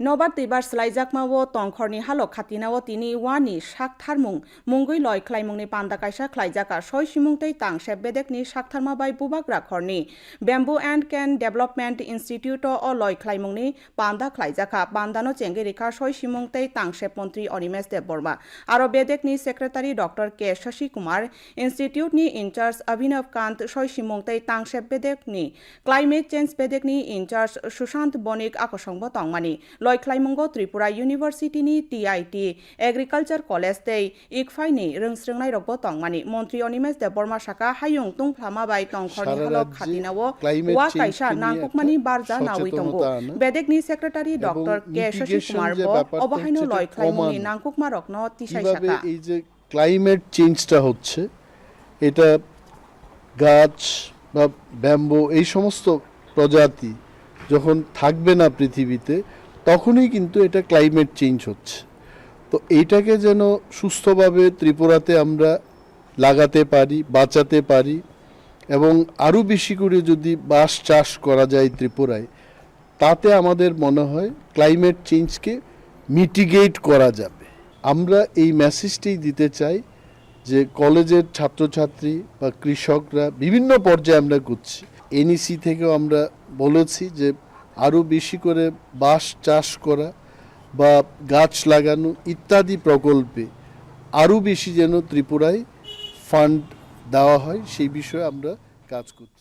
Nobar tibar slaijak tongkhorni halok khatinao tini wani saktharmung mungui loi khlaimungni panda kaisa khlaijaka soi simung tei tangsep bedekni saktharma bai bubak rakhorni Bamboo and Can Development Institute o loi khlaimungni panda khlaijaka pandano chengge rekha soi simung tei tangsep মন্ত্রী অনিমেষ দেববর্মা আরও বেদেকনি secretary doctor K Shashi Kumar ইনস্টিটিউটনি in charge Abhinav কান্ত সই সিমং তei তাংসেপ বেদেকনি climate change বেদেকনি in charge Sushant Banik আকসংব তংমানি লয় খ্লাইমুঙ্গ Tripura ইউনিভার্সিটিনি TIT agriculture college tei ইকফাইনি रोंस्रोंनाय रगबो tongmani মন্ত্রী অনিমেষ দেববর্মা সাকা হাইয়ং তুংফ্লামা বাই তংখরনি সারা হালক রাজ্যে খাতিনাও climate ওয়া change কাইসা কে নিয়ে নাংকুকমানি একটা বারজা নাউই তঙ্গো সচেতনতা আনা বেদেকনি secretary doctor K Shashi mitigation Kumar যে ব ব্যাপারটা অবহাইনো হচ্ছে লয় এটা খ্লাইমুংনি কমানো। নাংকুকমা রকন তিসাই কিভাবে সাকা এই যে ক্লাইমেট চেঞ্জটা হচ্ছে এটা গাছ বা ব্যাম্বো এই সমস্ত প্রজাতি যখন থাকবে না পৃথিবীতে তখনই কিন্তু এটা ক্লাইমেট চেঞ্জ হচ্ছে। তো এইটাকে যেন সুস্থভাবে ত্রিপুরাতে আমরা লাগাতে পারি, বাঁচাতে পারি এবং আরও বেশি করে যদি বাঁশ চাষ করা যায় ত্রিপুরায়, তাতে আমাদের মনে হয় ক্লাইমেট চেঞ্জকে মিটিগেট করা যাবে। আমরা এই মেসেজটাই দিতে চাই যে কলেজের ছাত্রছাত্রী বা কৃষকরা বিভিন্ন পর্যায়ে আমরা করছি এনইসি থেকেও আমরা বলেছি যে আরও বেশি করে বাঁশ চাষ করা বা গাছ লাগানো ইত্যাদি প্রকল্পে আরও বেশি যেন ত্রিপুরায় ফান্ড দেওয়া হয়, সেই বিষয়ে আমরা কাজ করছি।